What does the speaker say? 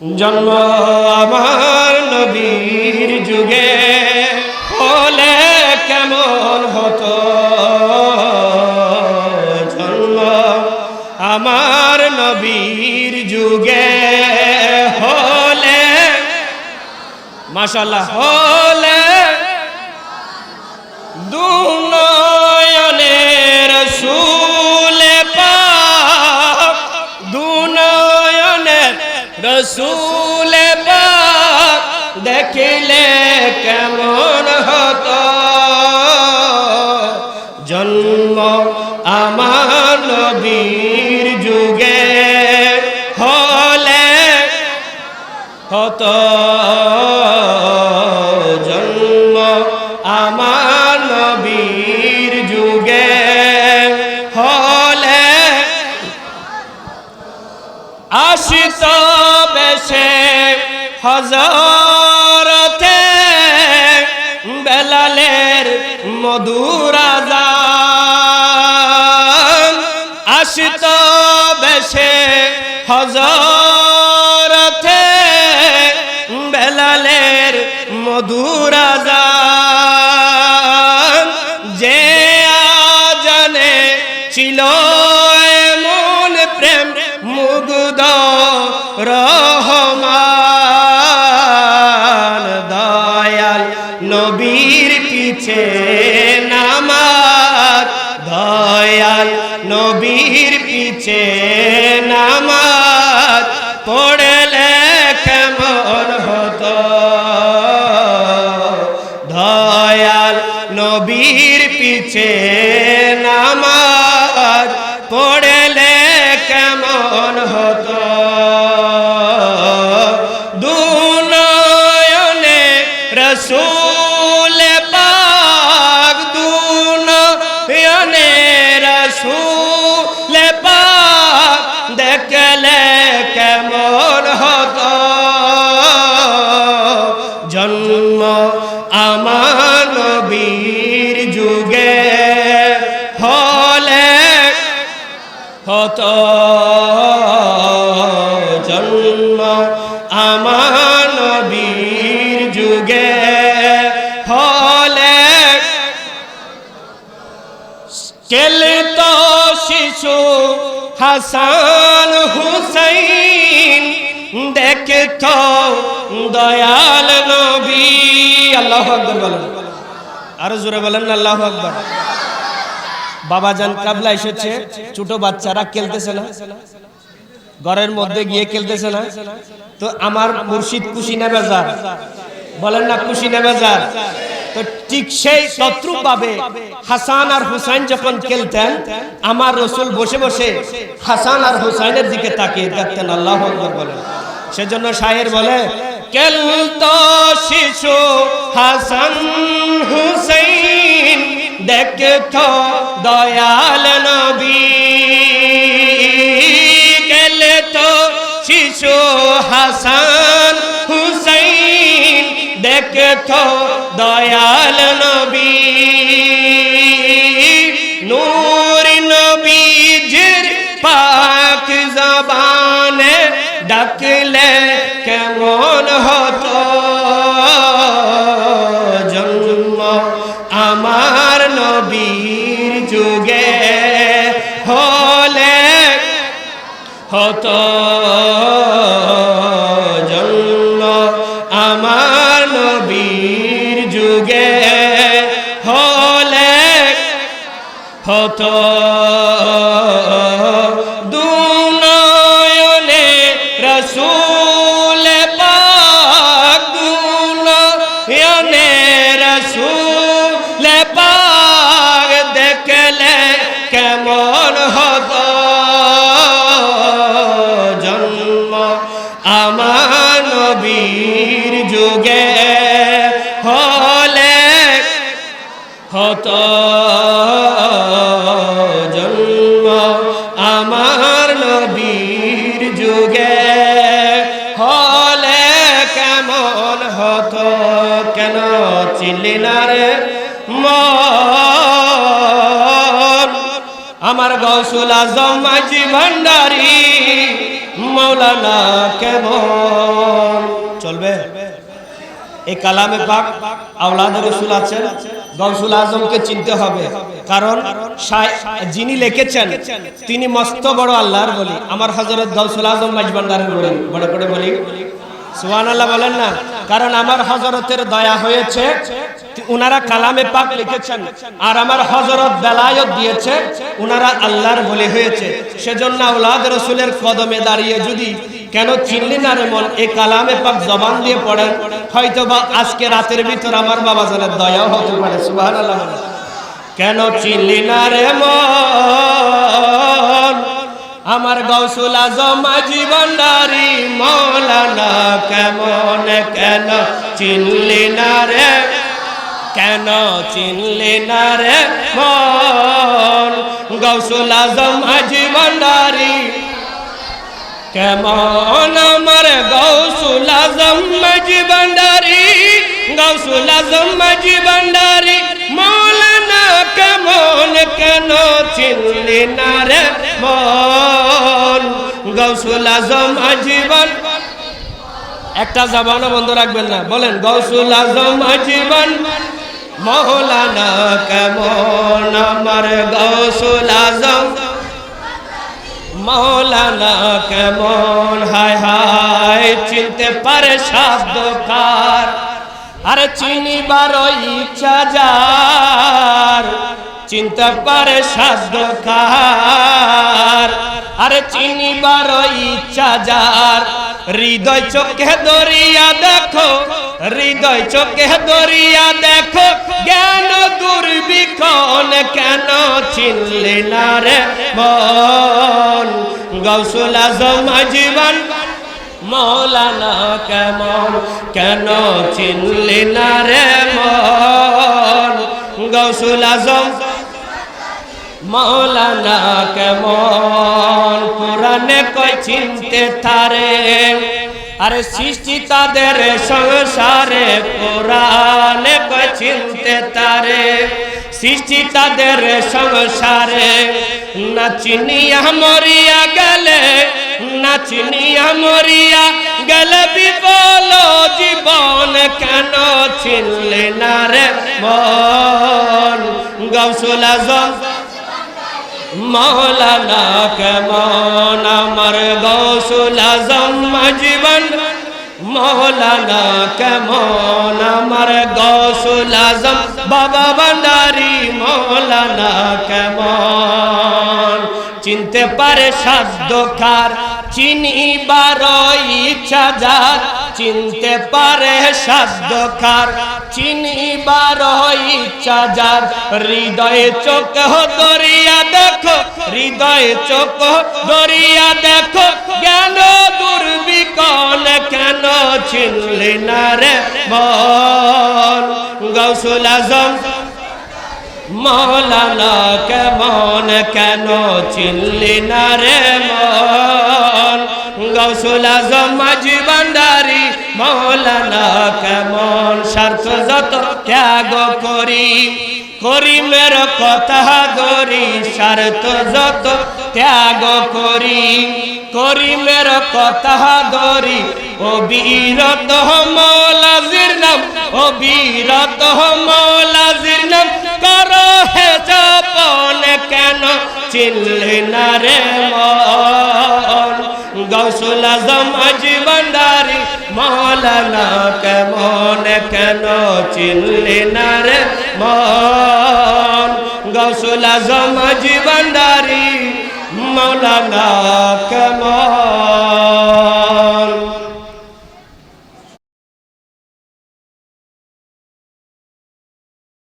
জন্ম আমার নবীর যুগে হলে কেমন হতো? জন্ম আমার নবীর যুগে হলে মাশাল্লাহ হলে রসুলে দেখলে কেমন হতো? হজরতে বেলালের মধুরাজান আশিত বেশে হজরতে বেলালের মধুরাজান যে জানে ছিল পিছে নামাজ। দয়াল নবীর পিছে নামাজ। কেমন হত? জন্ম আমার নবীর যুগে হলে হত। জন্ম আমার নবীর যুগে হলে কেলিত শিশু হাসান হুসাইন দেখত দয়াল নবী। আল্লাহ আকবর বলেন। আরও জোরে বলেন না, আল্লাহ আকবর। বাবা জান কাবলা এসেছে, ছোট বাচ্চারা খেলতেছে না। ঘরের মধ্যে গিয়ে খেলতেছে না। তো আমার মুর্শিদ খুশি নেবে যার বলেন না খুশি নেবে যার তো ঠিক সেই শত্রু পাবে হাসান আর হুসাইন যখন খেলতেন, আমার রসুল বসে বসে হাসান আর হুসাইনের দিকে তাকিয়ে দেখতেন, আল্লাহ আকবর বলেন। সেজন্য শাহের বলে খেলতো শিশু হাসান হুসাইন দেখতো দয়াল নবী। তো শিশু হাসান হুসাইন দেখতো দয়াল নবী। নূর নবীজির পাক জবানে ডাকলে কেমন হতো? জন্ম আমার নবীর যুগে হলে হতো। জন্ম আমার নবীর যুগে হলে হতো। রসুল পাগ দেখলে কেমন হতো জন্ম আমার নবীর যুগে হলে হতো আজম মাঝি ভান্ডারি, মৌলানা কেমন? চলবে? এই কালামে পাক আওলাদ রসুল আছেন গৌসুল আজমকে চিনতে হবে। কারণ যিনি লিখেছেন, তিনি মস্ত বড় আল্লাহর বলি। আমার হজরত গৌসুল আজম মাইজবান্ডারের বলি। বড় করে বলি? সুহান আল্লাহ বলেন না? কারণ আমার হজরতের দয়া হয়েছে। উনারা কালামে পাক লিখেছেন, আর আমার হজরত বেলায়ত দিয়েছে, উনারা আল্লাহর বলে হয়েছে। সেজন্য আউলাদ রসুলের কদমে দাঁড়িয়ে যদি কেন চিনলি না রে মন, এই কালামে পাক জবান দিয়ে পড়েন হয়তো বা আজকে রাতের ভিতর আমার বাবা জানের দয়াও হতে পারে সুবাহ কেন চিনলি না রে মন? আমার গৌসুল আজম জীবনদারি মৌলানা, কেমন কেন চিনলি না রে? কেন চিনলি না রে মন? গৌসুল আজম জীবনদারি কেমন আমার গৌসুল আজম জীবনদারি গৌসুল আজম জীবনদারি মৌলানা, কেমন কেন চিনলি না রে মন? আজম জীবন একটা জবানও বন্ধ রাখবেন না। বলেন, গৌসুল আজম জীবন মহলানা কেমন আমার গৌসুল আজম? মৌলানা কেমন? হায় হায়, চিনতে পারে শব্দকার আরে চিনিবার ইচ্ছা যার। চিনতে পারে শব্দকার আরে চিনিবার ইচ্ছা যার, হৃদয় চোখে দরিয়া দেখো, হৃদয় চোখে দরিয়া দেখো, জ্ঞান দুর্বিক্ষণ কেন চিনলে না রে মন? গৌসুল আজম জীবন, মৌলানা কেমন? কেন চিনলি না রে মন? গৌসুল আজম মৌলানা কেমন? পুরানে কই চিনতে তারে আরে সৃষ্টি তাদের সংসারে পুরানে কই চিনতে তারে সৃষ্টি তাদের সংসারে, না চিনিয়া মরিয়া গেলে, না চিনিয়া মরিয়া গেলে বিপল জীবন কেন চিনলে না রে মন? গৌসুল আজম মৌলানা কেমন আমার গৌসুল আজম জীবন মৌলানা কেমন আমার গৌসুল আজম? বাবা ভান্ডারি মৌলানা কেমন? চিনতে পারে সাধ্যকার চিনিবার ইচ্ছা যার? চিনতে পারে সাধ্যকার চিনিবার ইচ্ছা যার। হৃদয়ে চোখ দরিয়া দেখো। হৃদয়ে চোখ দরিয়া দেখো। জ্ঞান দুর্বিকল কেন চিনলি না রে বল গৌসুল আজম, মৌলানা কেমন কেন চিনলি না রে মন? গৌসুল আজম জীবনদারি মৌলানা কেমন স্বার্থ যত ত্যাগ করি। করি মের কথা ধরি, স্বার্থ যত ত্যাগ করি। করি মের কথা ধরি, ও বীরত মৌলাজির নাম, ও বীরত মৌলাজির নাম, কর হে যাপন কেন চিনলি না রে মন? গৌসুল আজম জীবনদারি মৌলানা কেমন কেন চিনলি না রে মন? গৌসুল আজম জীবনদারি মৌলানা কেমন